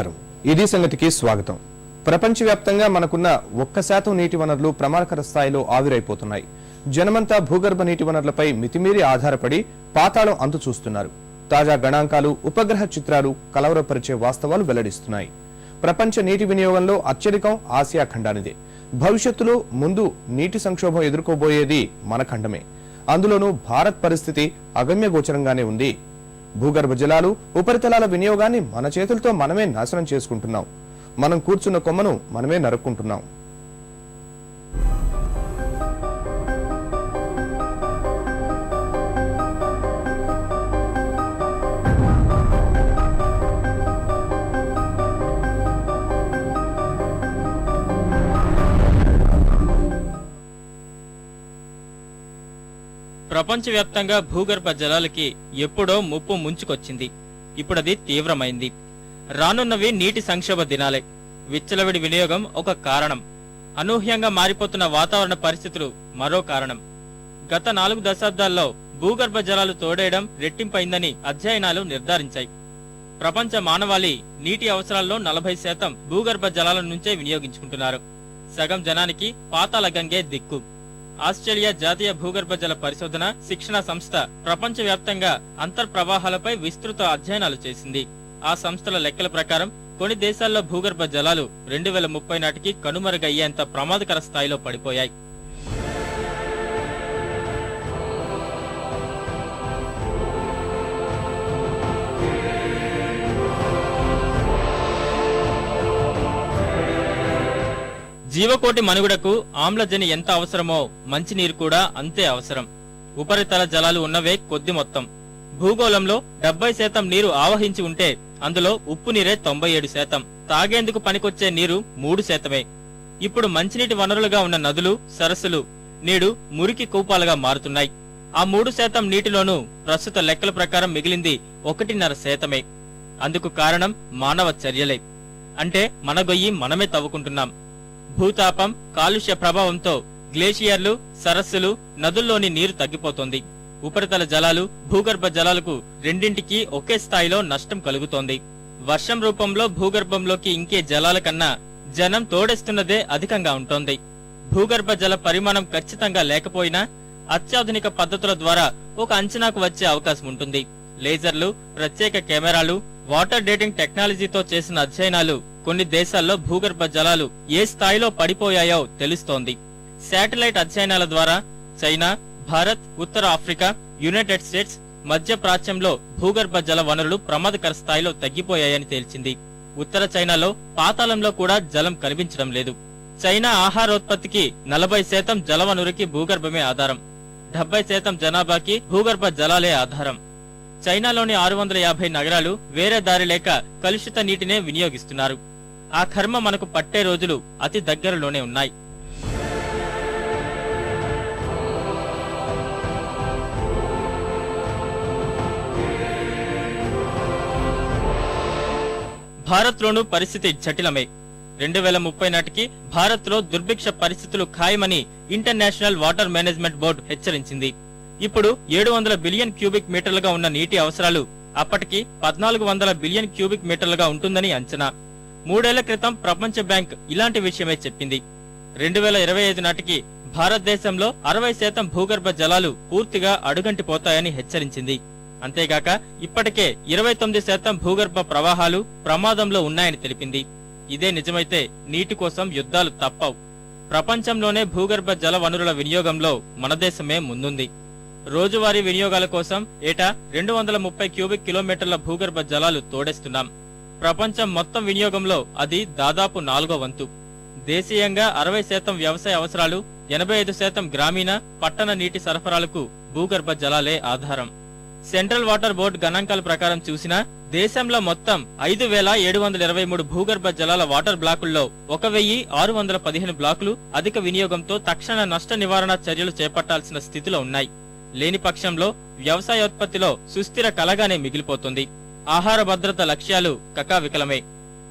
పరం ఇది సంగతికి స్వాగతం. ప్రపంచవ్యాప్తంగా మనకున్న ఒక్క శాతం నీటి వనరులు ప్రమాదకర స్థాయిలో ఆవిరైపోతున్నాయి. జనమంతా భూగర్భ నీటి వనరులపై మితిమీరి ఆధారపడి పాతాళం అంతు చూస్తున్నారు తాజా గణాంకాలు ఉపగ్రహ చిత్రాలు కలవరపరిచే వాస్తవాలు వెల్లడిస్తున్నాయి. ప్రపంచ నీటి వినియోగంలో అత్యధికం ఆసియా ఖండానిదే. భవిష్యత్తులో ముందు నీటి సంక్షోభం ఎదుర్కోబోయేది మన ఖండమే. అందులోనూ భారత్ పరిస్థితి అగమ్యగోచరంగానే ఉంది. భూగర్భ జలాలు ఉపరితలాల వినియోగాన్ని మన చేతులతో మనమే నాశనం చేసుకుంటున్నాం. మనం కూర్చున్న కొమ్మను మనమే నరుక్కుంటున్నాం. ప్రపంచవ్యాప్తంగా భూగర్భ జలాలకి ఎప్పుడో ముప్పు ముంచుకొచ్చింది. ఇప్పుడది తీవ్రమైంది. రానున్నవి నీటి సంక్షోభ దినాలే. విచ్చలవిడి వినియోగం ఒక కారణం. అనూహ్యంగా మారిపోతున్న వాతావరణ పరిస్థితులు మరో కారణం. గత నాలుగు దశాబ్దాల్లో భూగర్భ జలాలు తోడేయడం రెట్టింపైందని అధ్యయనాలు నిర్ధారించాయి. ప్రపంచ మానవాళి నీటి అవసరాల్లో నలభై శాతం భూగర్భ జలాల నుంచే వినియోగించుకుంటున్నారు. సగం జనానికి పాతాల గంగే దిక్కు. ఆస్ట్రేలియా జాతీయ భూగర్భ జల పరిశోధన శిక్షణ సంస్థ ప్రపంచవ్యాప్తంగా అంతర్ప్రవాహాలపై విస్తృత అధ్యయనాలు చేసింది. ఆ సంస్థల లెక్కల ప్రకారం కొన్ని దేశాల్లో భూగర్భ జలాలు రెండు వేల ముప్పై నాటికి కనుమరుగయ్యేంత ప్రమాదకర స్థాయిలో పడిపోయాయి. జీవకోటి మనుగడకు ఆమ్లజని ఎంత అవసరమో మంచినీరు కూడా అంతే అవసరం. ఉపరితల జలాలు ఉన్నవే కొద్ది మొత్తం. భూగోళంలో డెబ్బై శాతం నీరు ఆవహించి ఉంటే అందులో ఉప్పు నీరే తొంభై ఏడు శాతం. తాగేందుకు పనికొచ్చే నీరు మూడు శాతమే. ఇప్పుడు మంచినీటి వనరులుగా ఉన్న నదులు సరస్సులు నేడు మురికి కూపాలుగా మారుతున్నాయి. ఆ మూడు శాతం నీటిలోనూ ప్రస్తుత లెక్కల ప్రకారం మిగిలింది ఒకటిన్నర శాతమే. అందుకు కారణం మానవ చర్యలే. అంటే మన గొయ్యి మనమే తవ్వుకుంటున్నాం. భూతాపం కాలుష్య ప్రభావంతో గ్లేషియర్లు సరస్సులు నదుల్లోని నీరు తగ్గిపోతోంది. ఉపరితల జలాలు భూగర్భ జలాలకు రెండింటికి ఒకే స్థాయిలో నష్టం కలుగుతోంది. వర్షం రూపంలో భూగర్భంలోకి ఇంకే జలాల కన్నా జనం తోడేస్తున్నదే అధికంగా ఉంటోంది. భూగర్భ జల పరిమాణం ఖచ్చితంగా లేకపోయినా అత్యాధునిక పద్ధతుల ద్వారా ఒక అంచనాకు వచ్చే అవకాశం ఉంటుంది. లేజర్లు ప్రత్యేక కెమెరాలు వాటర్ డేటింగ్ టెక్నాలజీతో చేసిన అధ్యయనాలు కొన్ని దేశాల్లో భూగర్భ జలాలు ఏ స్థాయిలో పడిపోయాయో తెలుస్తోంది. శాటిలైట్ అధ్యయనాల ద్వారా చైనా భారత్ ఉత్తర ఆఫ్రికా యునైటెడ్ స్టేట్స్ మధ్య ప్రాచ్యంలో భూగర్భ జల వనరులు ప్రమాదకర స్థాయిలో తగ్గిపోయాయని తేల్చింది. ఉత్తర చైనాలో పాతాళంలో కూడా జలం కనిపించడం లేదు. చైనా ఆహారోత్పత్తికి నలభై శాతం జలవనరుకి భూగర్భమే ఆధారం. డెబ్బై శాతం జనాభాకి భూగర్భ జలాలే ఆధారం. చైనాలోని ఆరు వందల యాభై నగరాలు వేరే దారి లేక కలుషిత నీటినే వినియోగిస్తున్నారు. ఆ కర్మ మనకు పట్టే రోజులు అతి దగ్గరలోనే ఉన్నాయి. భారత్లోనూ పరిస్థితి జటిలమే. రెండు వేల ముప్పై నాటికి భారత్లో దుర్భిక్ష పరిస్థితులు ఖాయమని ఇంటర్నేషనల్ వాటర్ మేనేజ్మెంట్ బోర్డు హెచ్చరించింది. ఇప్పుడు ఏడు వందల బిలియన్ క్యూబిక్ మీటర్లుగా ఉన్న నీటి అవసరాలు అప్పటికి పద్నాలుగు వందల బిలియన్ క్యూబిక్ మీటర్లుగా ఉంటుందని అంచనా. మూడేళ్ళ క్రితం ప్రపంచ బ్యాంక్ ఇలాంటి విషయమే చెప్పింది. రెండు వేల ఇరవై ఐదు నాటికి భారతదేశంలో అరవై శాతం భూగర్భ జలాలు పూర్తిగా అడుగంటిపోతాయని హెచ్చరించింది. అంతేగాక ఇప్పటికే ఇరవై తొమ్మిది శాతం భూగర్భ ప్రవాహాలు ప్రమాదంలో ఉన్నాయని తెలిపింది. ఇదే నిజమైతే నీటి కోసం యుద్ధాలు తప్పవు. ప్రపంచంలోనే భూగర్భ జల వనరుల వినియోగంలో మన దేశమే ముందుంది. రోజువారీ వినియోగాల కోసం ఏటా రెండు వందల ముప్పై క్యూబిక్ కిలోమీటర్ల భూగర్భ జలాలు తోడేస్తున్నాం. ప్రపంచం మొత్తం వినియోగంలో అది దాదాపు నాలుగో వంతు. దేశీయంగా అరవై శాతం వ్యవసాయ అవసరాలు ఎనభై ఐదు శాతం గ్రామీణ పట్టణ నీటి సరఫరాలకు భూగర్భ జలాలే ఆధారం. సెంట్రల్ వాటర్ బోర్డు గణాంకాల ప్రకారం చూసినా దేశంలో మొత్తం ఐదు వేల ఏడు వందల ఇరవై మూడు భూగర్భ జలాల వాటర్ బ్లాకుల్లో ఒక వెయ్యి ఆరు వందల పదిహేను బ్లాకులు అధిక వినియోగంతో తక్షణ నష్ట నివారణ చర్యలు చేపట్టాల్సిన స్థితిలో ఉన్నాయి. లేని పక్షంలో వ్యవసాయోత్పత్తిలో సుస్థిర కలగానే మిగిలిపోతుంది. ఆహార భద్రత లక్ష్యాలు కకావికలమే.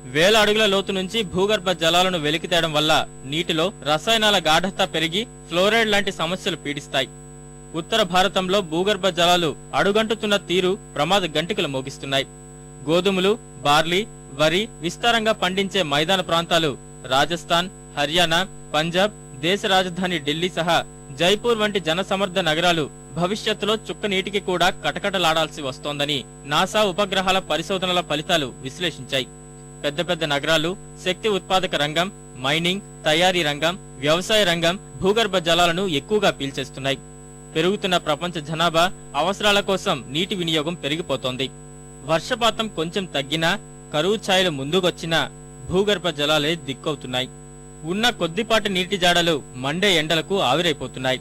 వేల అడుగుల లోతు నుంచి భూగర్భ జలాలను వెలికితేయడం వల్ల నీటిలో రసాయనాల గాఢత పెరిగి ఫ్లోరైడ్ లాంటి సమస్యలు పీడిస్తాయి. ఉత్తర భారతంలో భూగర్భ జలాలు అడుగంటుతున్న తీరు ప్రమాద గంటికలు మోగిస్తున్నాయి. గోధుమలు బార్లీ వరి విస్తారంగా పండించే మైదాన ప్రాంతాలు రాజస్థాన్ హర్యానా పంజాబ్ దేశ రాజధాని ఢిల్లీ సహా జైపూర్ వంటి జనసమర్థ నగరాలు భవిష్యత్తులో చుక్క నీటికి కూడా కటకటలాడాల్సి వస్తోందని నాసా ఉపగ్రహాల పరిశోధనల ఫలితాలు విశ్లేషించాయి. పెద్ద పెద్ద నగరాలు శక్తి ఉత్పాదక రంగం మైనింగ్ తయారీ రంగం వ్యవసాయ రంగం భూగర్భ జలాలను ఎక్కువగా పీల్చేస్తున్నాయి. పెరుగుతున్న ప్రపంచ జనాభా అవసరాల కోసం నీటి వినియోగం పెరిగిపోతోంది. వర్షపాతం కొంచెం తగ్గినా కరువు ఛాయలు ముందుకొచ్చినా భూగర్భ జలాలే దిక్కవుతున్నాయి. ఉన్న కొద్దిపాటి నీటి జాడలు మండే ఎండలకు ఆవిరైపోతున్నాయి.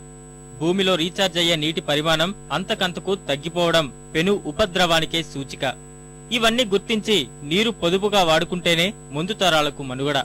భూమిలో రీఛార్జ్ అయ్యే నీటి పరిమాణం అంతకంతకు తగ్గిపోవడం పెను ఉపద్రవానికే సూచిక. ఇవన్నీ గుర్తించి నీరు పొదుపుగా వాడుకుంటేనే ముందు తరాలకు మనుగడ.